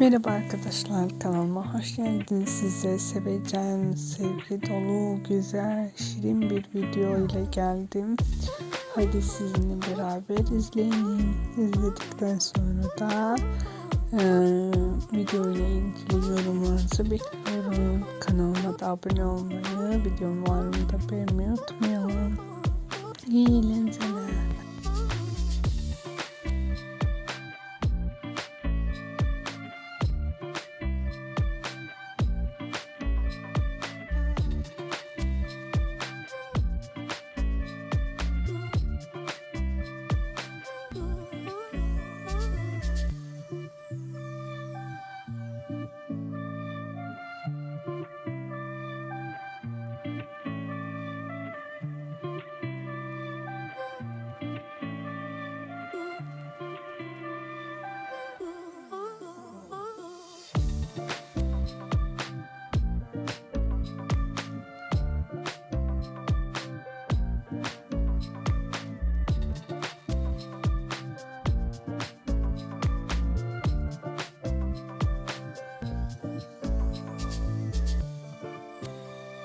Merhaba arkadaşlar kanalıma hoş geldiniz. Size seveceğim, sevgi dolu, güzel, şirin bir video ile geldim. Hadi sizinle beraber izleyin. İzledikten sonra da e, video ile ilgili yorumlarınızı bekliyorum. Kanalıma da abone olmayı, videomu var mı da beğenmeyi unutmayalım. İyi.